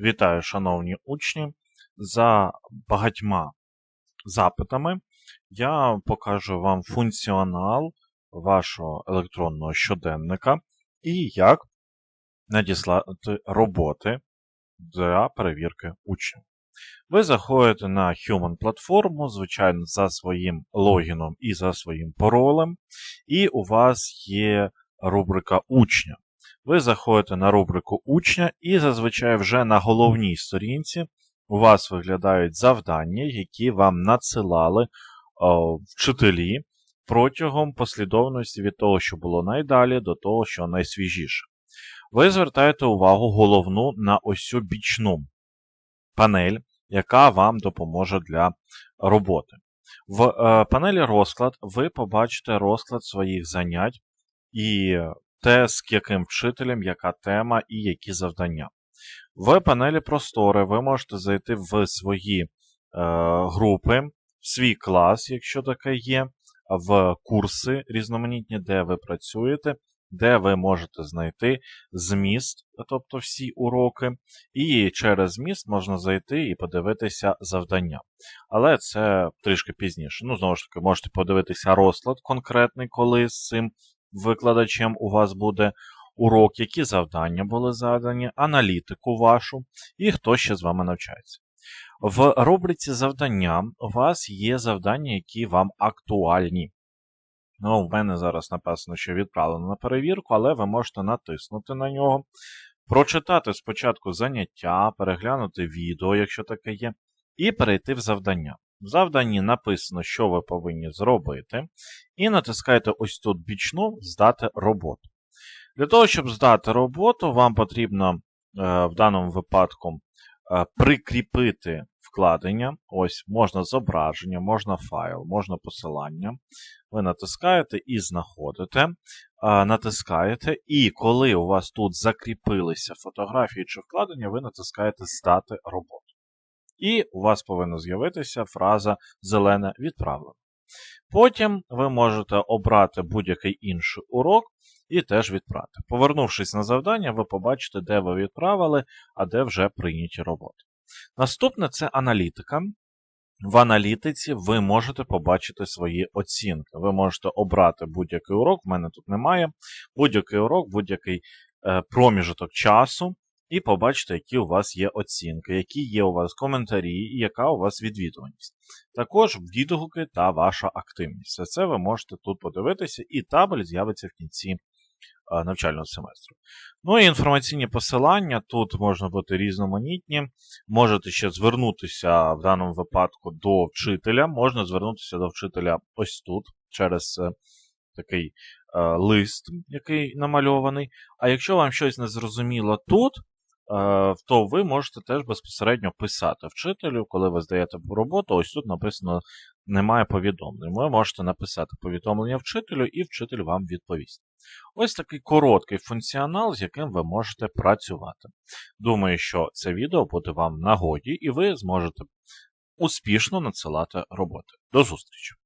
Вітаю, шановні учні. За багатьма запитами я покажу вам функціонал вашого електронного щоденника і як надіслати роботи для перевірки учнів. Ви заходите на Human платформу, звичайно, за своїм логіном і за своїм паролем, і у вас є рубрика учня ви заходите на рубрику учня, і зазвичай вже на головній сторінці у вас виглядають завдання, які вам надсилали о, вчителі протягом послідовності від того, що було найдалі, до того, що найсвіжіше. Ви звертаєте увагу головну на ось цю бічну панель, яка вам допоможе для роботи. В е, панелі розклад ви побачите розклад своїх занять і те, з яким вчителем, яка тема і які завдання. В панелі Простори ви можете зайти в свої е, групи, в свій клас, якщо таке є, в курси різноманітні, де ви працюєте, де ви можете знайти зміст, тобто всі уроки, і через зміст можна зайти і подивитися завдання. Але це трішки пізніше. Ну, знову ж таки, можете подивитися розклад конкретний, коли з цим викладачем у вас буде урок, які завдання були задані, аналітику вашу і хто ще з вами навчається. В рубриці завдання у вас є завдання, які вам актуальні. Ну, В мене зараз написано, що відправлено на перевірку, але ви можете натиснути на нього, прочитати спочатку заняття, переглянути відео, якщо таке є, і перейти в завдання. В завданні написано, що ви повинні зробити, і натискаєте ось тут бічну Здати роботу. Для того, щоб здати роботу, вам потрібно е, в даному випадку е, прикріпити вкладення. Ось можна зображення, можна файл, можна посилання. Ви натискаєте і знаходите, е, натискаєте, і коли у вас тут закріпилися фотографії чи вкладення, ви натискаєте Здати роботу. І у вас повинна з'явитися фраза зелене відправлено. Потім ви можете обрати будь-який інший урок і теж відправити. Повернувшись на завдання, ви побачите, де ви відправили, а де вже прийняті роботи. Наступне це аналітика. В аналітиці ви можете побачити свої оцінки. Ви можете обрати будь-який урок, в мене тут немає. Будь-який урок, будь-який е, проміжок часу, і побачите, які у вас є оцінки, які є у вас коментарі і яка у вас відвідуваність. Також відгуки та ваша активність. Все це ви можете тут подивитися, і табель з'явиться в кінці навчального семестру. Ну і інформаційні посилання тут можна бути різноманітні. Можете ще звернутися в даному випадку до вчителя. Можна звернутися до вчителя ось тут, через е, такий е, лист, який намальований. А якщо вам щось не зрозуміло тут, Е, то ви можете теж безпосередньо писати вчителю, коли ви здаєте роботу, ось тут написано немає повідомлень. Ви можете написати повідомлення вчителю, і вчитель вам відповість. Ось такий короткий функціонал, з яким ви можете працювати. Думаю, що це відео буде вам нагоді, і ви зможете успішно надсилати роботи. До зустрічі!